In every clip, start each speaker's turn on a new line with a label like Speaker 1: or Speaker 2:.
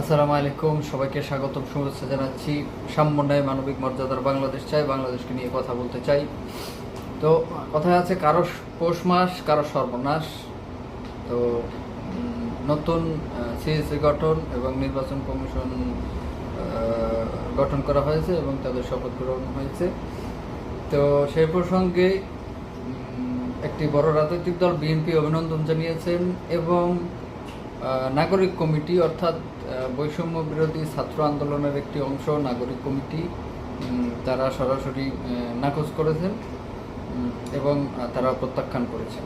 Speaker 1: আসসালামু আলাইকুম, সবাইকে স্বাগতম, শুভেচ্ছা জানাচ্ছি। সাম্যন্যায় মানবিক মর্যাদার বাংলাদেশ চাই, বাংলাদেশকে নিয়ে কথা বলতে চাই। তো, কথায় আছে কারও পৌষ মাস, কারও সর্বনাশ। তো নতুন সিএসসি গঠন এবং নির্বাচন কমিশন গঠন করা হয়েছে এবং তাদের শপথ গ্রহণ হয়েছে। তো, সেই প্রসঙ্গে একটি বড় রাজনৈতিক দল বিএনপি অভিনন্দন জানিয়েছেন এবং নাগরিক কমিটি অর্থাৎ বৈষম্য বিরোধী ছাত্র আন্দোলনের একটি অংশ, নাগরিক কমিটি তারা সরাসরি নাকচ করেছেন এবং তারা প্রত্যাখ্যান করেছেন।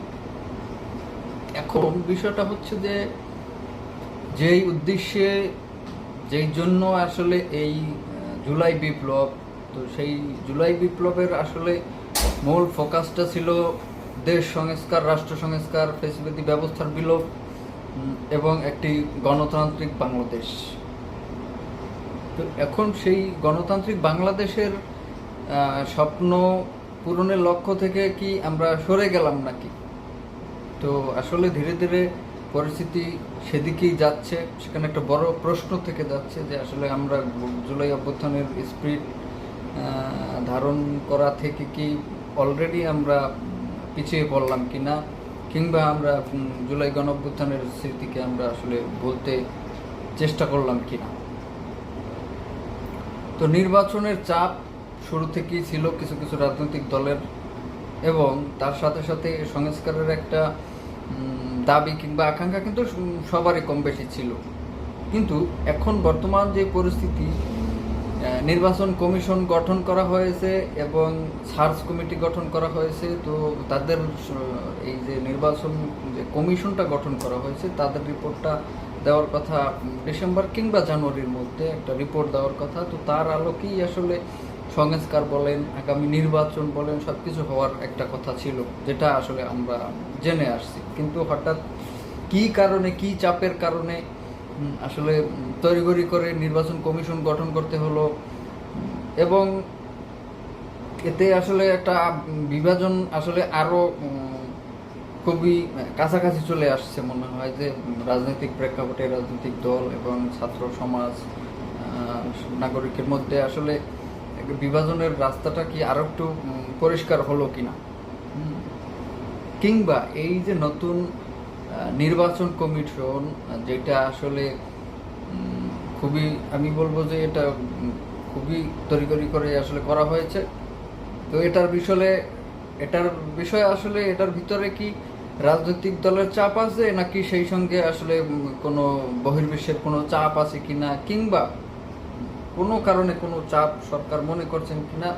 Speaker 1: এখন বিষয়টা হচ্ছে যে, যেই উদ্দেশ্যে, যেই জন্য আসলে এই জুলাই বিপ্লব, তো সেই জুলাই বিপ্লবের আসলে মূল ফোকাসটা ছিল দেশ সংস্কার, রাষ্ট্র সংস্কার ফেসিলিটি ব্যবস্থার বিলোপ এবং একটি গণতান্ত্রিক বাংলাদেশ। তো এখন সেই গণতান্ত্রিক বাংলাদেশের স্বপ্ন পূরণের লক্ষ্য থেকে কি আমরা সরে গেলাম নাকি? তো আসলে ধীরে ধীরে পরিস্থিতি সেদিকেই যাচ্ছে। সেখানে একটা বড় প্রশ্ন থেকে যাচ্ছে যে আসলে আমরা জুলাই অভ্যুত্থানের স্পিরিট ধারণ করা থেকে কি অলরেডি আমরা পিছিয়ে পড়লাম কিনা? কিংবা আমরা জুলাই গণ অভ্যুত্থানের স্মৃতিকে আমরা আসলে বলতে চেষ্টা করলাম কিনা তো নির্বাচনের চাপ শুরু থেকেই ছিল কিছু কিছু রাজনৈতিক দলের এবং তার সাথে সাথে সংস্কারের একটা দাবি কিংবা আকাঙ্ক্ষা কিন্তু সবারই কম বেশি ছিল। কিন্তু এখন বর্তমান যে পরিস্থিতি নির্বাচন কমিশন গঠন করা হয়েছে এবং সার্চ কমিটি গঠন করা হয়েছে। তো তাদের এই যে নির্বাচন যে কমিশনটা গঠন করা হয়েছে, তাদের রিপোর্টটা দেওয়ার কথা ডিসেম্বর কিংবা জানুয়ারির মধ্যে একটা রিপোর্ট দেওয়ার কথা। তো তার আলোকেই আসলে সংস্কার বলেন, আগামী নির্বাচন বলেন সব কিছু হওয়ার একটা কথা ছিল, যেটা আসলে আমরা জেনে আসছি। কিন্তু হঠাৎ কি কারণে, কি চাপের কারণে আসলে তড়িঘড়ি করে নির্বাচন কমিশন গঠন করতে হলো এবং এতে আসলে একটা বিভাজন আসলে আরও উম, খুবই কাছাকাছি চলে আসছে মনে হয় যে রাজনৈতিক প্রেক্ষাপটে রাজনৈতিক দল এবং ছাত্র সমাজ নাগরিকের মধ্যে আসলে বিভাজনের রাস্তাটা কি আরও একটু পরিষ্কার হলো কিনা হুম। কিংবা এই যে নতুন নির্বাচন কমিশন, যেটা আসলে খুবই, আমি বলব যে এটা খুবই তড়িগড়ি করে আসলে করা হয়েছে। তো এটার বিষয়ে এটার বিষয়ে আসলে এটার ভিতরে কি রাজনৈতিক দলের চাপ আছে, নাকি সেই সঙ্গে আসলে কোনো বহির্বিশ্বের কোনো চাপ আছে কিনা, কিংবা কোনো কারণে কোনো চাপ সরকার মনে করছেন কিনা,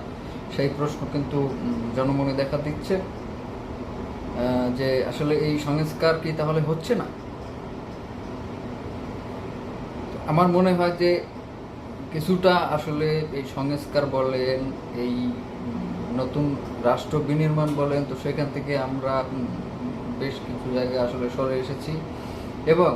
Speaker 1: সেই প্রশ্ন কিন্তু জনমনে দেখা দিচ্ছে। যে আসলে এই সংস্কার কি তাহলে হচ্ছে না? আমার মনে হয় যে কিছুটা আসলে এই সংস্কার বলেন, এই নতুন রাষ্ট্র বিনির্মাণ বলেন, তো সেখান থেকে আমরা বেশ কিছু জায়গায় আসলে সরে এসেছি। এবং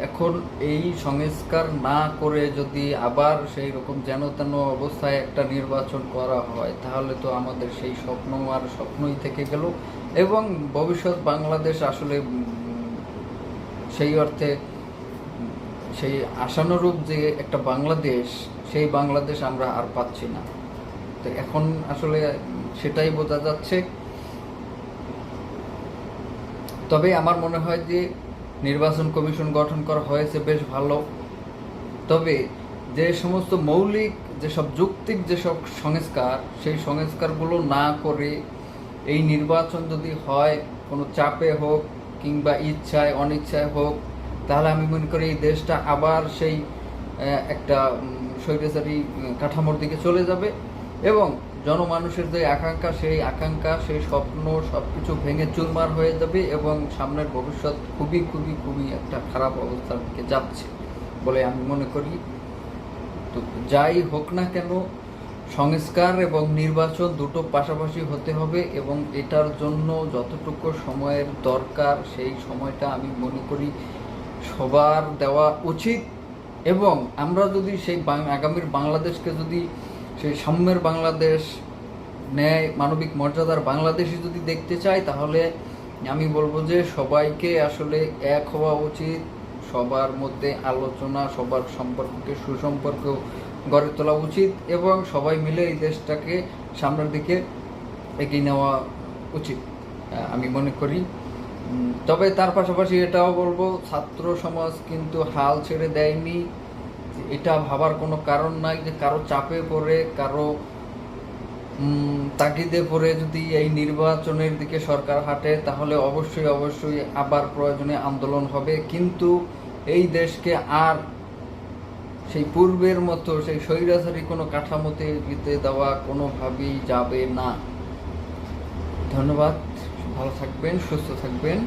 Speaker 1: এখন এই সংস্কার না করে যদি আবার সেই রকম যেন তেন অবস্থায় একটা নির্বাচন করা হয়, তাহলে তো আমাদের সেই স্বপ্ন আর স্বপ্নই থেকে গেল। এবং ভবিষ্যৎ বাংলাদেশ আসলে সেই অর্থে সেই আশানুরূপ যে একটা বাংলাদেশ, সেই বাংলাদেশ আমরা আর পাচ্ছি না। তো এখন আসলে সেটাই বোঝা যাচ্ছে। তবে আমার মনে হয় যে নির্বাচন কমিশন গঠন করা হয়েছে, বেশ ভালো। তবে যে সমস্ত মৌলিক, যেসব যৌক্তিক, যেসব সংস্কার, সেই সংস্কারগুলো না করে এই নির্বাচন যদি হয়, কোনো চাপে হোক কিংবা ইচ্ছায়, অনিচ্ছায় হোক, তাহলে আমি মনে করি এই দেশটা আবার সেই একটা স্বৈরাচারী কাঠামোর দিকে চলে যাবে এবং জনমানুষের যে আকাঙ্ক্ষা, সেই আকাঙ্ক্ষা, সেই স্বপ্ন সব কিছু ভেঙে চুরমার হয়ে যাবে এবং সামনের ভবিষ্যৎ খুবই খুবই খুবই একটা খারাপ অবস্থার দিকে যাচ্ছে বলে আমি মনে করি। তো যাই হোক না কেন, সংস্কার এবং নির্বাচন দুটো পাশাপাশি হতে হবে এবং এটার জন্য যতটুকু সময়ের দরকার, সেই সময়টা আমি মনে করি সবার দেওয়া উচিত। এবং আমরা যদি সেই আগামীর বাংলাদেশকে যদি সেই সাম্যের বাংলাদেশ, ন্যায়, মানবিক মর্যাদার বাংলাদেশই যদি দেখতে চাই তাহলে আমি বলব যে সবাইকে আসলে এক হওয়া উচিত। সবার মধ্যে আলোচনা, সবার সম্পর্ককে, সুসম্পর্ক গড়ে তোলা উচিত এবং সবাই মিলে এই দেশটাকে সামনের দিকে এগিয়ে নেওয়া উচিত আমি মনে করি। তবে তার পাশাপাশি এটাও বলব, ছাত্র সমাজ কিন্তু হাল ছেড়ে দেয়নি। এটা ভাবার কোনো কারণ নাই যে কারও চাপে পড়ে, কারও তাগিদে পড়ে যদি এই নির্বাচনের দিকে সরকার হাঁটে, তাহলে অবশ্যই অবশ্যই আবার প্রয়োজনে আন্দোলন হবে। কিন্তু এই দেশকে আর সেই পূর্বের মতো, সেই স্বৈরাচারী কোনো কাঠামোতে যেতে দেওয়া কোনোভাবেই যাবে না। ধন্যবাদ। ভালো থাকবেন, সুস্থ থাকবেন।